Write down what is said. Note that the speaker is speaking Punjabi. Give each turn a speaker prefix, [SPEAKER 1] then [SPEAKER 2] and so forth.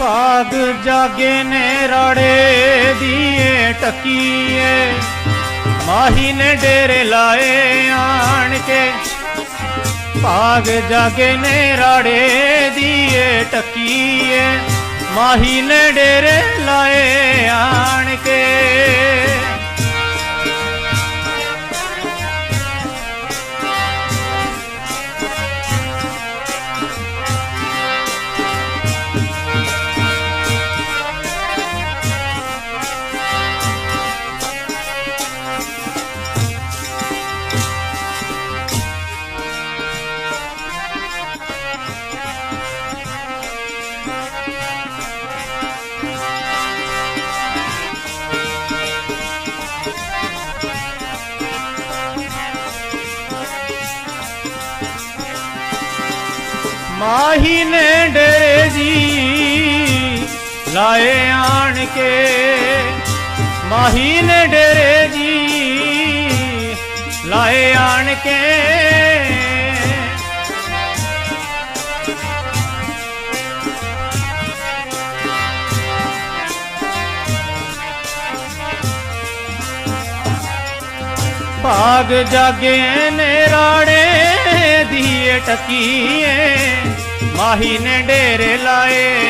[SPEAKER 1] ਭਾਗ ਜਾਗੇ ਨੇ ਰੜੇ ਦੀਏ ਟਕੀਏ। ਮਾਹੀ ਨੇ ਡੇਰੇ ਲਾਏ ਆਣ ਕੇ। ਭਾਗ ਜਾਗੇ ਨੇ ਰਾੜੇ ਦੀਏ ਟਕੀਏ। ਮਾਹੀ ਨੇ ਡੇਰੇ ਲਾਏ ਆਣ ਕੇ। ਮਾਹੀ ਨੇ ਡੇਰੇ ਜੀ ਲਾਏ ਆਣ ਕੇ। ਮਾਹੀ ਨੇ ਡੇਰੇ ਜੀ ਲਾਏ ਆਣ ਕੇ। ਭਾਗ ਜਾਗੇ ਨੇ ਰਾੜੇ ਦੀਏ ਟਕੀਏ ਮਾਹੀ ਨੇ ਡੇਰੇ ਲਾਏ